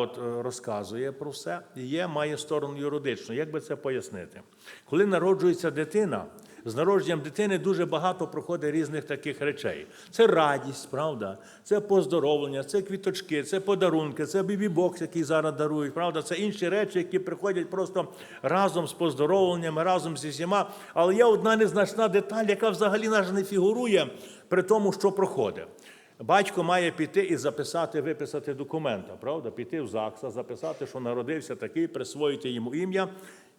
От е, розказує про все, і є, має сторону юридичну. Як би це пояснити? Коли народжується дитина, з народженням дитини дуже багато проходить різних таких речей. Це радість, правда? Це поздоровлення, це квіточки, це подарунки, це бібі-бокс, який зараз дарують, правда? Це інші речі, які приходять просто разом з поздоровленнями, разом зі всіма. Але є одна незначна деталь, яка взагалі навіть не фігурує при тому, що проходить. Батько має піти і записати, виписати документа, правда? Піти в ЗАГСа, записати, що народився такий, присвоїти йому ім'я.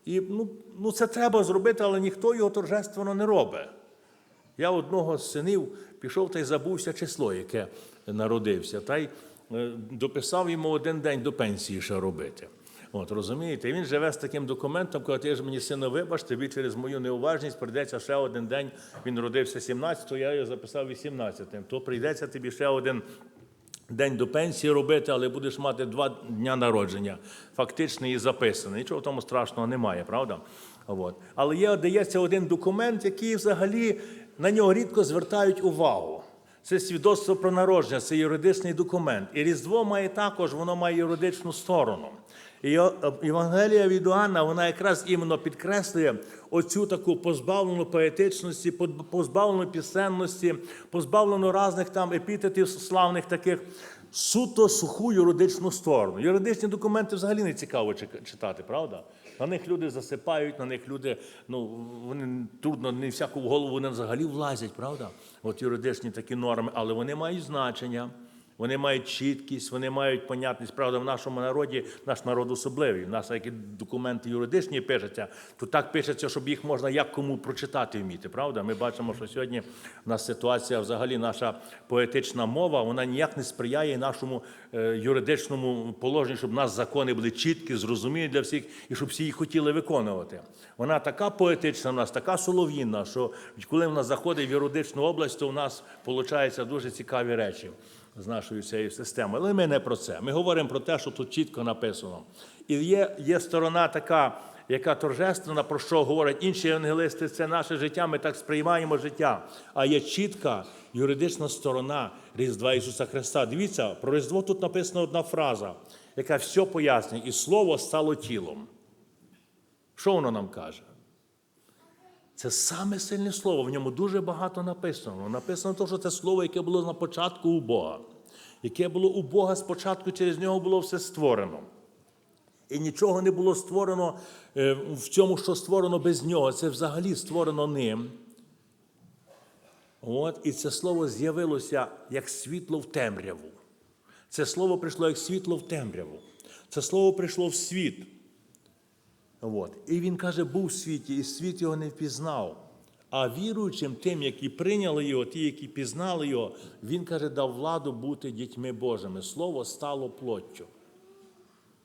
І ну, ну, це треба зробити, але ніхто його торжественно не робить. Я одного з синів пішов та й забувся число, яке народився, та й е, дописав йому один день до пенсії ще робити. От, розумієте, І він живе з таким документом, коли ти ж мені сину, вибач, тобі через мою неуважність прийдеться ще один день. Він родився 17-го, я його записав 18-тим. То прийдеться тобі ще один день до пенсії робити, але будеш мати два дня народження. Фактично і записано. Нічого в тому страшного немає, правда? От. Але є, дається один документ, який взагалі на нього рідко звертають увагу. Це свідоцтво про народження, це юридичний документ. І Різдво має також, воно має юридичну сторону. І Євангелія від Іоанна, вона якраз іменно підкреслює оцю таку позбавлену поетичності, позбавлену пісенності, позбавлену різних там епітетів славних таких, суто суху юридичну сторону. Юридичні документи взагалі не цікаво читати, правда? На них люди засипають, на них люди, ну вони трудно, не всяку голову не взагалі влазять, правда? От юридичні такі норми, але вони мають значення. Вони мають чіткість, вони мають понятність. Правда, в нашому народі наш народ особливий. У нас які документи юридичні пишуться, то так пишеться, щоб їх можна як кому прочитати вміти. Правда? Ми бачимо, що сьогодні в нас ситуація, взагалі, наша поетична мова, вона ніяк не сприяє нашому е, юридичному положенню, щоб у нас закони були чіткі, зрозумілі для всіх, і щоб всі їх хотіли виконувати. Вона така поетична, в нас така солов'їна, що коли вона заходить в юридичну область, то у нас виходять дуже цікаві речі з нашою цією системою. Але ми не про це. Ми говоримо про те, що тут чітко написано. І є, є сторона така, яка торжественна, про що говорять інші евангелисти, це наше життя, ми так сприймаємо життя. А є чітка юридична сторона Різдва Ісуса Христа. Дивіться, про Різдво тут написана одна фраза, яка все пояснює, і слово стало тілом. Що воно нам каже? Це саме сильне слово, в ньому дуже багато написано. Написано те, що це слово, яке було на початку у Бога, яке було у Бога спочатку, через нього було все створено. І нічого не було створено е, в цьому, що створено без нього. Це взагалі створено ним. От, і це слово з'явилося як світло в темряву. Це слово прийшло як світло в темряву. Це слово прийшло в світ. От. І він каже, був в світі, і світ його не впізнав. А віруючим, тим, які прийняли його, ті, які пізнали його, він каже, дав владу бути дітьми Божими. Слово стало плоттю.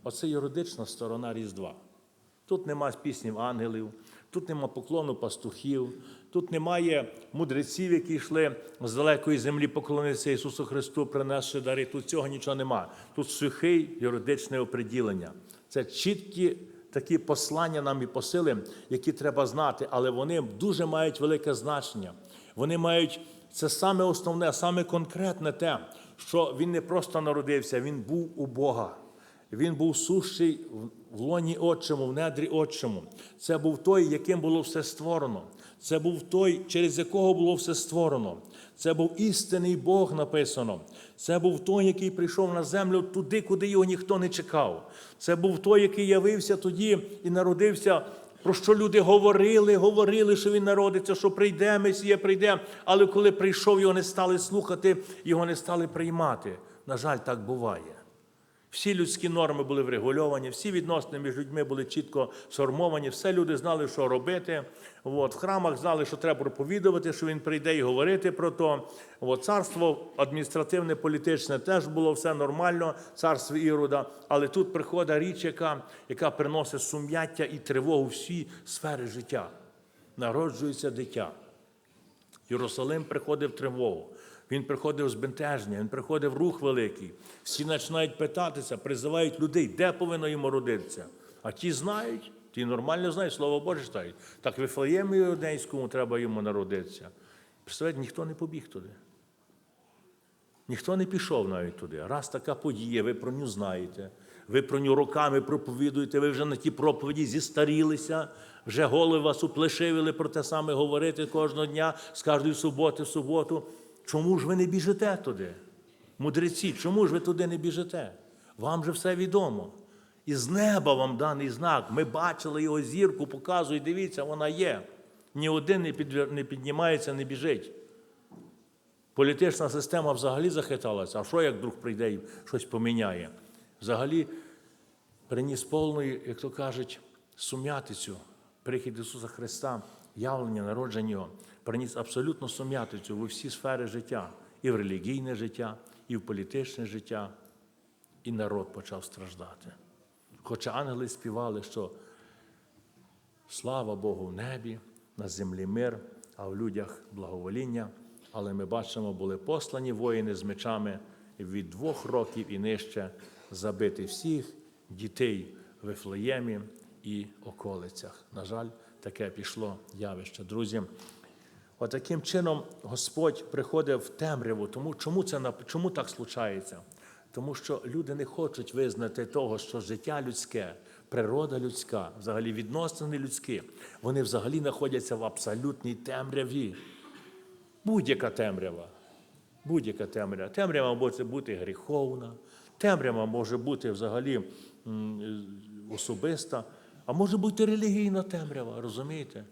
Оце юридична сторона Різдва. Тут нема піснів ангелів, тут нема поклону пастухів, тут немає мудреців, які йшли з далекої землі поклонитися Ісусу Христу, принесши дари. Тут цього нічого нема. Тут сухий юридичне оприділення. Це чіткі такі послання нам і посили, які треба знати, але вони дуже мають велике значення. Вони мають це саме основне, саме конкретне те, що він не просто народився, він був у Бога. Він був сущий в лоні Отчому, в недрі Отчому. Це був той, яким було все створено. Це був той, через якого було все створено. Це був істинний Бог написано. Це був той, який прийшов на землю туди, куди його ніхто не чекав. Це був той, який явився тоді і народився. Про що люди говорили, говорили, що він народиться, що прийде Месія, прийде. Але коли прийшов, його не стали слухати, його не стали приймати. На жаль, так буває. Всі людські норми були врегульовані, всі відносини між людьми були чітко сформовані, все люди знали, що робити. От, в храмах знали, що треба проповідувати, що він прийде і говорити про то. От, царство адміністративне, політичне теж було все нормально, царство Ірода. Але тут приходить річ, яка, яка приносить сум'яття і тривогу всі сфери життя. Народжується дитя. Єрусалим приходив тривогу. Він приходив збентеження, він приходив рух великий. Всі починають питатися, призивають людей, де повинно йому родитися. А ті знають, ті нормально знають, слово Боже читають. Так Вифлеємі Іудейському треба йому народитися. Представляєте, ніхто не побіг туди. Ніхто не пішов навіть туди. Раз така подія, ви про нього знаєте. Ви про нього роками проповідуєте, ви вже на ті проповіді зістарілися, вже голови вас уплешивили про те саме говорити кожного дня, з кожної суботи в суботу. Чому ж ви не біжите туди? Мудреці, чому ж ви туди не біжите? Вам же все відомо. І з неба вам даний знак. Ми бачили його зірку, показує, дивіться, вона є. Ні один не, підвер- не піднімається, не біжить. Політична система взагалі захиталася. А що як вдруг прийде і щось поміняє? Взагалі приніс повну, як то кажуть, сум'ятицю. Прихід Ісуса Христа, явлення, народження Його, приніс абсолютно сум'ятицю в усі сфери життя, і в релігійне життя, і в політичне життя, і народ почав страждати. Хоча ангели співали, що слава Богу в небі, на землі мир, а в людях благовоління. Але ми бачимо, були послані воїни з мечами від двох років і нижче забити всіх дітей в Вифлеємі і околицях. На жаль, таке пішло явище. Друзі, Отаким чином Господь приходить в темряву. Тому чому це чому так случається? Тому що люди не хочуть визнати того, що життя людське, природа людська, взагалі відносини людські, вони взагалі знаходяться в абсолютній темряві. Будь-яка темрява. Будь-яка темрява. Темрява може бути гріховна, темрява може бути взагалі е, особиста, а може бути релігійна темрява, розумієте?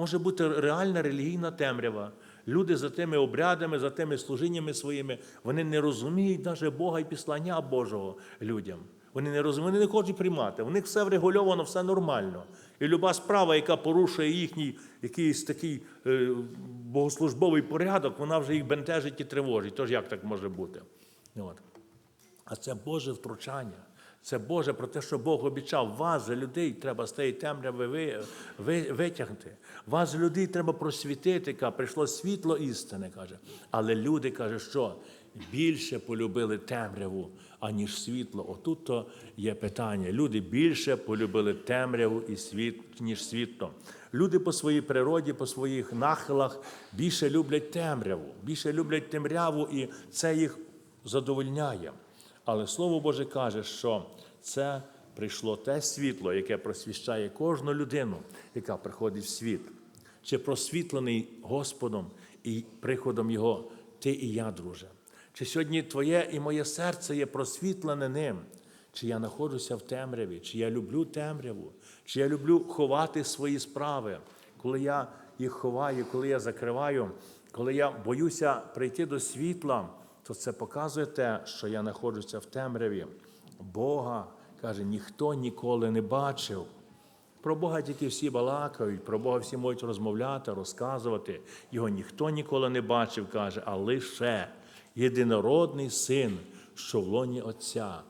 Може бути реальна релігійна темрява. Люди за тими обрядами, за тими служіннями своїми, вони не розуміють навіть Бога і післання Божого людям. Вони не розуміють, вони не хочуть приймати. У них все врегульовано, все нормально. І люба справа, яка порушує їхній якийсь такий е, богослужбовий порядок, вона вже їх бентежить і тривожить. Тож як так може бути? От. А це Боже втручання. Це Боже про те, що Бог обіцяв. Вас, же, людей, треба з тієї темряви ви, ви, витягнути. Вас, людей, треба просвітити. Каже, прийшло світло істини, каже. Але люди, каже, що більше полюбили темряву, аніж світло. Отут то є питання. Люди більше полюбили темряву і світ, ніж світло. Люди по своїй природі, по своїх нахилах більше люблять темряву, більше люблять темряву, і це їх задовольняє. Але Слово Боже каже, що це прийшло те світло, яке просвіщає кожну людину, яка приходить в світ. Чи просвітлений Господом і приходом Його ти і я, друже? Чи сьогодні твоє і моє серце є просвітлене ним? Чи я знаходжуся в темряві, чи я люблю темряву, чи я люблю ховати свої справи, коли я їх ховаю, коли я закриваю, коли я боюся прийти до світла, то це показує те, що я знаходжуся в темряві. Бога, каже, ніхто ніколи не бачив. Про Бога тільки всі балакають, про Бога всі можуть розмовляти, розказувати. Його ніхто ніколи не бачив, каже, а лише єдинородний син, що в лоні Отця,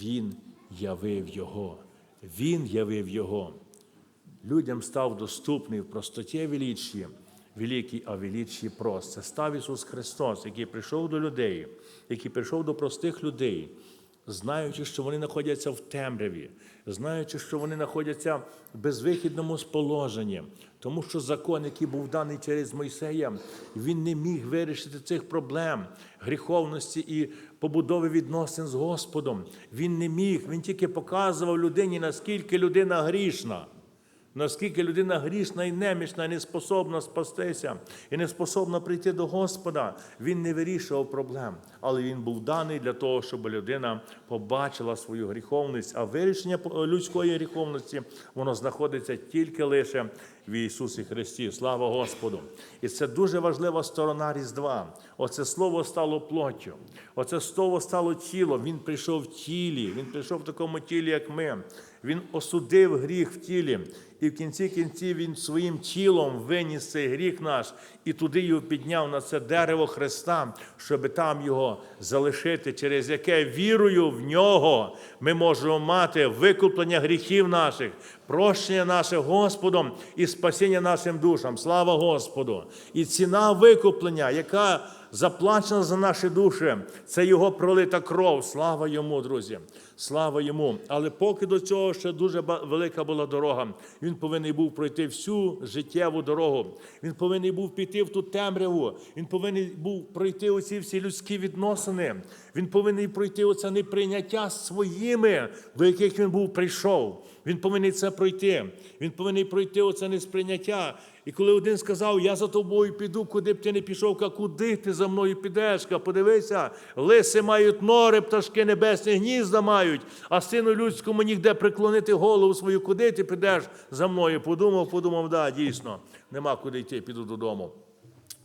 Він явив Його. Він явив Його. Людям став доступний в простоті величі, великий, а величі прост. Це став Ісус Христос, який прийшов до людей, який прийшов до простих людей, знаючи, що вони знаходяться в темряві, знаючи, що вони знаходяться в безвихідному положенні, тому що закон, який був даний через Мойсея, він не міг вирішити цих проблем гріховності і побудови відносин з Господом. Він не міг, він тільки показував людині, наскільки людина грішна. Наскільки людина грішна і немічна, не способна спастися і не способна прийти до Господа, він не вирішував проблем, але він був даний для того, щоб людина побачила свою гріховність. А вирішення людської гріховності воно знаходиться тільки лише в Ісусі Христі. Слава Господу! І це дуже важлива сторона Різдва. Оце слово стало плоттю. Оце слово стало тілом. Він прийшов в тілі, він прийшов в такому тілі, як ми. Він осудив гріх в тілі, і в кінці кінців він своїм тілом виніс цей гріх наш і туди його підняв на це дерево Христа, щоб там його залишити, через яке вірою в нього ми можемо мати викуплення гріхів наших, прощення наше Господом і спасіння нашим душам. Слава Господу! І ціна викуплення, яка заплачена за наші душі, це його пролита кров. Слава йому, друзі. Слава йому. Але поки до цього ще дуже велика була дорога. Він повинен був пройти всю життєву дорогу. Він повинен був піти в ту темряву. Він повинен був пройти оці всі людські відносини. Він повинен пройти оце неприйняття своїми, до яких він був прийшов. Він повинен це пройти. Він повинен пройти оце несприйняття. І коли один сказав, я за тобою піду, куди б ти не пішов, ка куди ти за мною підеш? Ка подивися, лиси мають нори, пташки небесні гнізда мають, а сину людському нігде приклонити голову свою, куди ти підеш за мною? Подумав, подумав, да, дійсно, нема куди йти, піду додому.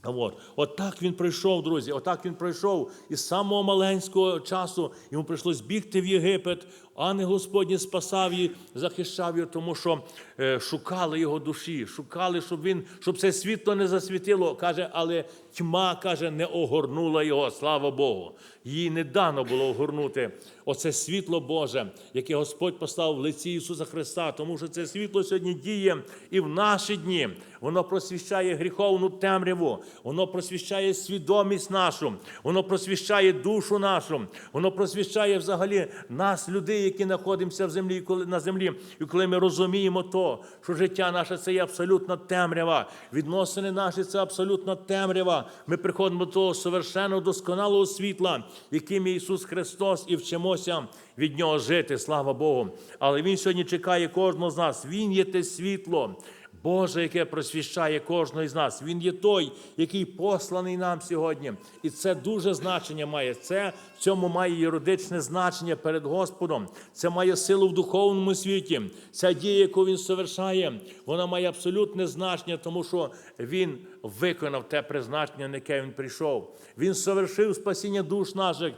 От. от так він пройшов, друзі, отак він пройшов із самого маленького часу. Йому прийшлось бігти в Єгипет, а не Господній спасав її, захищав його, тому що е, шукали його душі, шукали, щоб він, щоб це світло не засвітило. Каже, але тьма каже, не огорнула його. Слава Богу. Їй не дано було огорнути оце світло Боже, яке Господь поставив в лиці Ісуса Христа, тому що це світло сьогодні діє і в наші дні. Воно просвіщає гріховну темряву, воно просвіщає свідомість нашу, воно просвіщає душу нашу, воно просвіщає взагалі нас, людей, які знаходимося в землі, коли на землі. І коли ми розуміємо то, що життя наше це є абсолютно темрява, відносини наші це абсолютно темрява. Ми приходимо до того совершенно досконалого світла, яким є Ісус Христос, і вчимося від Нього жити. Слава Богу. Але Він сьогодні чекає кожного з нас. Він є те світло. Боже, яке просвіщає кожного з нас. Він є той, який посланий нам сьогодні. І це дуже значення має. Це в цьому має юридичне значення перед Господом. Це має силу в духовному світі. Ця дія, яку він совершає, вона має абсолютне значення, тому що він виконав те призначення, на яке він прийшов. Він совершив спасіння душ наших.